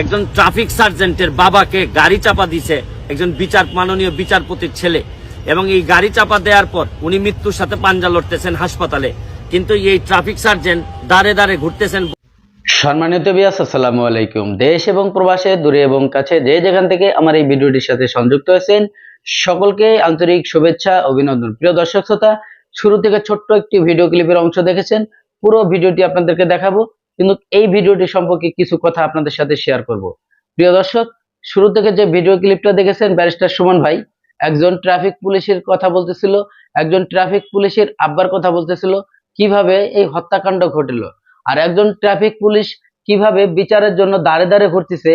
একজন ট্রাফিক সার্জেন্টের বাবাকে গাড়ি চাপা দিছে একজন বিচার মাননীয় বিচারপতির ছেলে। এবং এই গাড়ি চাপা দেওয়ার পর উনি মৃত্যুর সাথে পাঞ্জা লড়তেছেন হাসপাতালে। কিন্তু এই ট্রাফিক সার্জেন্ট দাঁড়ে দাঁড়ে ঘুরতেছেন। সম্মানিত বিয়াস আসসালামু আলাইকুম। দেশ এবং প্রবাসে, দূরে এবং কাছে যে যেখান থেকে আমার এই ভিডিওটির সাথে সংযুক্ত হয়েছেন সকলকে আন্তরিক শুভেচ্ছা, অভিনন্দন। প্রিয় দর্শক শ্রোতা, শুরু থেকে ছোট্ট একটি ভিডিও ক্লিপের অংশ দেখেছেন। পুরো ভিডিওটি আপনাদেরকে দেখাবো। কিন্তু এই ভিডিওটি সম্পর্কে কিছু কথা আপনাদের সাথে শেয়ার করব। প্রিয় দর্শক, শুরু থেকে যে ভিডিও ক্লিপটা দেখেছেন ব্যারিস্টার সুমন ভাই, একজন ট্রাফিক পুলিশের কথা বলতেছিল, একজন ট্রাফিক পুলিশের আব্বার কথা বলতেছিল, কীভাবে এই হত্যাকাণ্ড ঘটলো আর একজন ট্রাফিক পুলিশ কীভাবে বিচারের জন্য দাঁড়ে দাঁড়ে ঘুরতেছে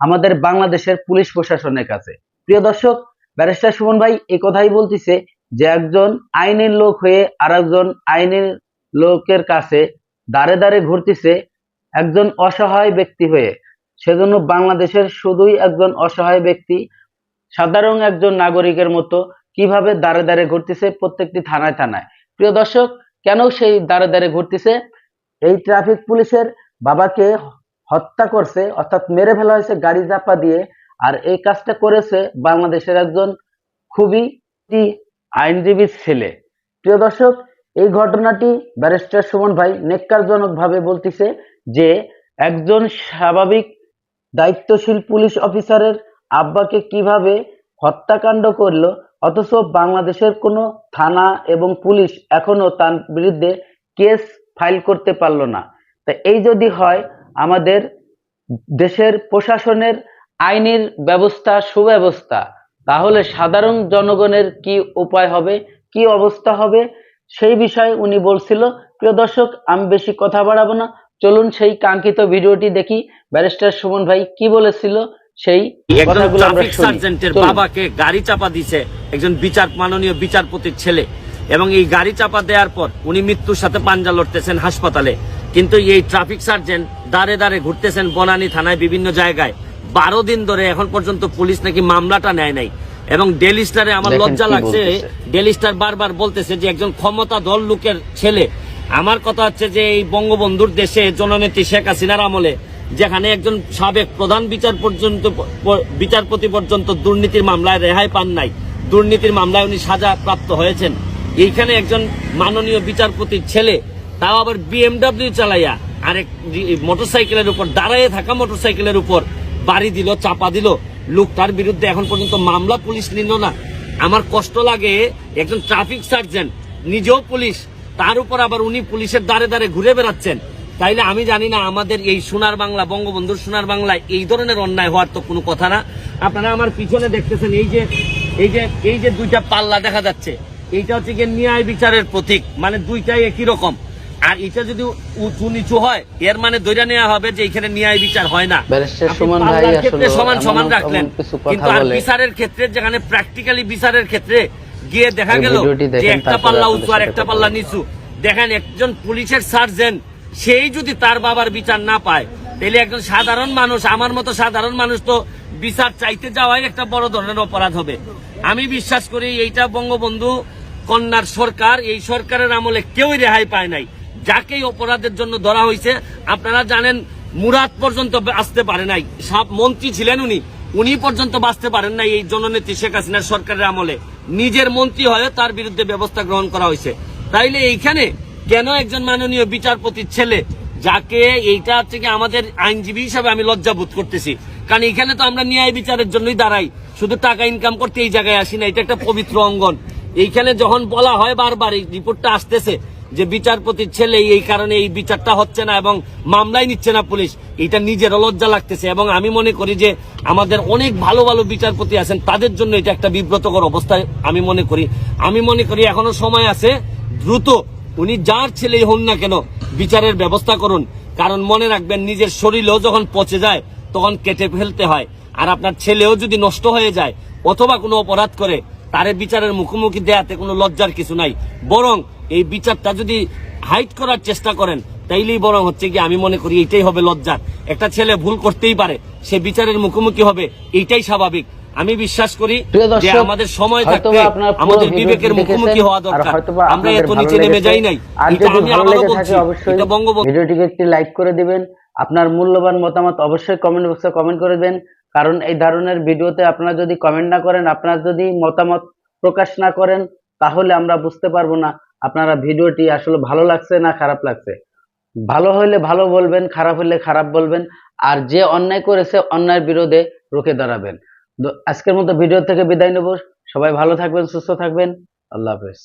আমাদের বাংলাদেশের পুলিশ প্রশাসনের কাছে। প্রিয় দর্শক ব্যারিস্টার সুমন ভাই এই কথাই বলতেছে যে একজন আইনের লোক হয়ে আর একজন আইনের লোকের কাছে দাঁড়ে দাঁড়ে ঘুরতেছে একজন অসহায় ব্যক্তি হয়ে, সেজন্য বাংলাদেশের শুধুই একজন অসহায় ব্যক্তি, সাধারণ একজন নাগরিকের মতো কীভাবে দাঁড়ে দাঁড়ে ঘুরতেছে প্রত্যেকটি থানায় থানায়। প্রিয় দর্শক, কেন সেই দাঁড়ে দাঁড়ে ঘুরতেছে? এই ট্রাফিক পুলিশের বাবাকে হত্যা করছে, অর্থাৎ মেরে ফেলা হয়েছে, গাড়ি চাপা দিয়ে, আর এই কাজটা করেছে বাংলাদেশের একজন খুবই একটি আইনজীবীর ছেলে। প্রিয় দর্শক, এই ঘটনাটি ব্যারিস্টার সুমন ভাই নেককারজনক ভাবে বলতেছে। যে একজন স্বাভাবিক দায়িত্বশীল পুলিশ অফিসারের আব্বাকে কীভাবে হত্যাকাণ্ড করল, অথচ বাংলাদেশের কোনো থানা এবং পুলিশ এখনও তার বিরুদ্ধে কেস ফাইল করতে পারল না। তা এই যদি হয়, আমাদের দেশের প্রশাসনের আইনের ব্যবস্থা সুব্যবস্থা, তাহলে সাধারণ জনগণের কি উপায় হবে, কি অবস্থা হবে, সেই বিষয়ে উনি বলছিল, প্রিয় দর্শক, আমি বেশি কথা বাড়াবো না। চলুন সেই কাঙ্ক্ষিত ভিডিওটি দেখি। ব্যারিস্টার সুমন ভাই কি বলেছিল? সেই একজন ট্রাফিক সার্জেন্টের বাবাকে গাড়ি চাপা দিছে একজন বিচার মাননীয় বিচারপতির ছেলে। এবং এই গাড়ি চাপা দেওয়ার পর উনি মৃত্যুর সাথে পাঞ্জা লড়তেছেন হাসপাতালে। কিন্তু এই ট্রাফিক সার্জেন্ট দাঁড়ে দাঁড়ে ঘুরতেছেন বনানী থানায় বিভিন্ন জায়গায়। বারো দিন ধরে এখন পর্যন্ত পুলিশ নাকি মামলাটা নেয় নাই। এবং ডেলি স্টারে আমার লজ্জা লাগছে। ডেলি স্টার বারবার বলতেছে যে একজন ক্ষমতা দল লোকের ছেলে আমার কথা হচ্ছে যে এই বঙ্গবন্ধুর দেশে জননেত্রী শেখ হাসিনার আমলে, যেখানে একজন সাবেক প্রধান বিচার পর্যন্ত বিচারপতি পর্যন্ত দুর্নীতির মামলায় রেহাই পান নাই। দুর্নীতির মামলায় উনি সাজা প্রাপ্ত হয়েছেন। এইখানে একজন মাননীয় বিচারপতির ছেলে, তাও আবার বিএমডাব্লিউ চালাইয়া আরেক মোটরসাইকেলের উপর, দাঁড়াইয়ে থাকা মোটরসাইকেলের উপর বাড়ি দিল, চাপা দিল। লোকটার বিরুদ্ধে এখন পর্যন্ত মামলা পুলিশ নিল না। আমার কষ্ট লাগে, একজন ট্রাফিক সার্জেন্ট, নিজেও পুলিশ তার উপর আবার উনি পুলিশের দ্বারে দ্বারে ঘুরে বেড়াচ্ছেন। তাইলে আমি জানি না আমাদের এই সোনার বাংলা বঙ্গবন্ধুর সোনার বাংলায় এই ধরনের অন্যায় হওয়ার তো কোনো কথা না। আপনারা আমার পিছনে দেখতেছেন এই যে এই যে এই যে দুইটা পাল্লা দেখা যাচ্ছে এইটা হচ্ছে গিয়ে ন্যায় বিচারের প্রতীক মানে দুইটাই একই রকম। আর এটা যদি উঁচু নিচু হয় এর মানে ধরে নেওয়া হবে যে এখানে ন্যায় বিচার হয় না। সুমন সমান রাখলেন। কিন্তু আর বিচারের ক্ষেত্রে যেখানে প্র্যাকটিক্যালি বিচারের ক্ষেত্রে গিয়ে দেখা গেল যে একটা পাল্লা উঁচু আর একটা পাল্লা নিচু। দেখেন একজন পুলিশের সার্জেন্ট সেই যদি তার বাবার বিচার না পায় তাহলে একজন সাধারণ মানুষ আমার মতো সাধারণ মানুষ তো বিচার চাইতে যাওয়াই একটা বড় ধরনের অপরাধ হবে। আমি বিশ্বাস করি এইটা বঙ্গবন্ধু কন্যার সরকার এই সরকারের আমলে কেউই রেহাই পায় নাই। যাকে অপরাধের জন্য ধরা হয়েছে আপনারা জানেন মুরাদ পর্যন্ত আসতে পারে নাই। সব মন্ত্রী ছিলেন উনি। উনি পর্যন্ত বাঁচতে পারেন নাই এই জননেত্রী শেখ হাসিনার সরকারের আমলে। নিজের মন্ত্রী হয়ে তার বিরুদ্ধে ব্যবস্থা গ্রহণ করা হয়েছে। তাইলে এইখানে কেন একজন মাননীয় বিচারপতির ছেলে, যাকে এইটা হচ্ছে কি আমাদের আইনজীবী হিসাবে আমি লজ্জা বোধ করতেছি। কারণ এখানে তো আমরা ন্যায় বিচারের জন্যই দাঁড়াই। শুধু টাকা ইনকাম করতে এই জায়গায় আসি না, এটা একটা পবিত্র অঙ্গন। এইখানে যখন বলা হয় বারবার এই রিপোর্টটা আসতেছে যে বিচারপতির ছেলে এই কারণে এই বিচারটা হচ্ছে না এবং মামলাই নিচ্ছে না পুলিশ, এটা নিজের লজ্জা লাগতেছে এবং আমি মনে করি যে আমাদের অনেক ভালো ভালো বিচারপতি আছেন, তাদের জন্য এটা একটা বিব্রতকর অবস্থায় আমি মনে করি। আমি মনে করি এখনও সময় আছে, দ্রুত উনি যার ছেলেই হন না কেন বিচারের ব্যবস্থা করুন। কারণ মনে রাখবেন, নিজের শরীরেও যখন পচে যায়, তখন কেটে ফেলতে হয়। আর আপনার ছেলেও যদি নষ্ট হয়ে যায়, অথবা কোনো অপরাধ করে, তারে বিচারের মুখোমুখি দেয়াতে কোনো লজ্জার কিছু নাই। বরং এই বিচারটা যদি হাইট করার চেষ্টা করেন তাইলেই বরং হচ্ছে কি আমি মনে করি এইটাই হবে লজ্জার। একটা ছেলে ভুল করতেই পারে সে বিচারের মুখোমুখি হবে এইটাই স্বাভাবিক। আমি বিশ্বাস করি যে আমাদের সময় থাকতে আমাদের বিবেকের মুখোমুখি হওয়া দরকার। আমরা এত নিচে নেমে যাই নাই এটা আমি আবারও বলছি এটা বঙ্গবন্ধু ভিডিওটিকে একটি লাইক করে দিবেন। আপনার মূল্যবান মতামত অবশ্যই কমেন্ট বক্সে কমেন্ট করে দেন কারণ এই ধরনের ভিডিওতে আপনারা যদি কমেন্ট না করেন আপনারা যদি মতামত প্রকাশ না করেন তাহলে আমরা বুঝতে পারব না। আপনারা ভিডিওটি আসলে ভালো লাগছে না খারাপ লাগছে? ভালো হইলে ভালো বলবেন, খারাপ হইলে খারাপ বলবেন, আর যে অন্যায় করেছে অন্যায়ের বিরোধে রুখে দাঁড়াবেন। আজকের মতো ভিডিও থেকে বিদায় নেব। সবাই ভালো থাকবেন, সুস্থ থাকবেন। আল্লাহ হাফেজ।